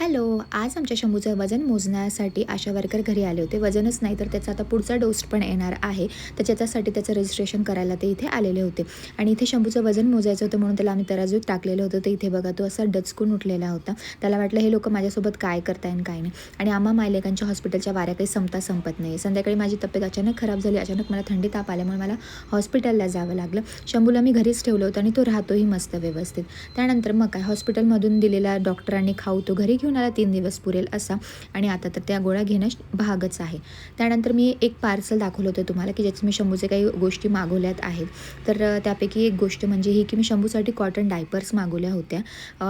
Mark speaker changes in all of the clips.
Speaker 1: Hello आज आमच्या शंभूचं वजन मोजण्यासाठी आशा वर्कर घरी आले होते. वजनच नाही तर त्याचा आता पुढचा डोस पण येणार आहे. तर त्याच्यासाठी त्याचं रजिस्ट्रेशन करायला ते इथे आलेले होते. आणि इथे शंभूचं वजन मोजायचं होतं म्हणून त्याला आम्ही तराजूत टाकलेलं होतं. तर इथे बघा तो असा डचकून उठलेला होता. त्याला वाटलं हे लोक माझ्यासोबत काय करताय आणि काय नाही. आणि आम्हा मायलेकांच्या हॉस्पिटलच्या वाऱ्या काही संपता संपत नाही. संध्याकाळी माझी तब्येत अचानक खराब झाली. अचानक मला थंडी ताप आल्यामुळे मला हॉस्पिटलला जावं लागलं. शंभूला मी घरीच ठेवलं होतं आणि तो राहतोही मस्त व्यवस्थित. त्यानंतर मग काय हॉस्पिटलमधून दिलेला डॉक्टरांनी खाऊ तो घरी घेऊन आला तीन दिवस पुरेल असा. आणि आता तर त्या गोळ्या घेणं भागच आहे. त्यानंतर मी एक पार्सल दाखवलं होतं तुम्हाला की ज्याचं मी शंभूचे काही गोष्टी मागवल्यात आहेत. तर त्यापैकी एक गोष्ट म्हणजे ही की मी शंभूसाठी कॉटन डायपर्स मागवल्या होत्या.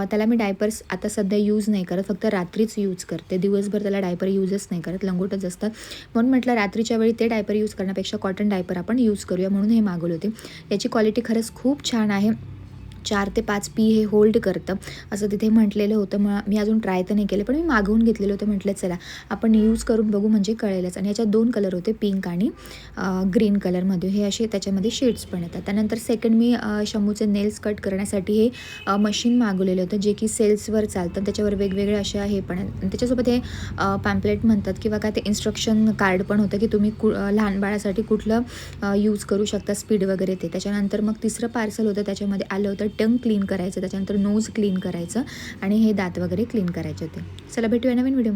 Speaker 1: त्याला मी डायपर्स आता सध्या यूज नाही करत फक्त रात्रीच यूज करते. दिवसभर त्याला डायपर यूजच नाही करत लंगोटच असतात. म्हणून म्हटलं रात्रीच्या वेळी ते डायपर यूज करण्यापेक्षा कॉटन डायपर आपण यूज करूया म्हणून हे मागवले होते. याची क्वालिटी खरंच खूप छान आहे. चार ते पाच पी हे होल्ड करतं. असं तिथे म्हटलेलं होतं. मग मी अजून ट्राय तर नाही केलं पण मी मागवून घेतलेलं होतं. म्हटलं चला आपण यूज करून बघू म्हणजे कळेलच. आणि याच्यात दोन कलर होते पिंक आणि ग्रीन कलरमध्ये हे असे त्याच्यामध्ये शेड्स पण येतात. त्यानंतर सेकंड मी शंभूचे नेल्स कट करण्यासाठी हे मशीन मागवलेलं होतं जे की सेल्सवर चालतं. त्याच्यावर वेगवेगळे असे हे पण त्याच्यासोबत हे पॅम्पलेट म्हणतात किंवा काय ते इन्स्ट्रक्शन कार्ड पण होतं की तुम्ही कु लहान बाळासाठी कुठलं यूज करू शकता स्पीड वगैरे ते. त्याच्यानंतर मग तिसरं पार्सल होतं त्याच्यामध्ये आलं होतं टंग क्लीन करायचं त्याच्यानंतर नोज क्लीन करायचं आणि हे दात वगैरे क्लीन करायचे होते. चला भेटूया नवीन व्हिडिओ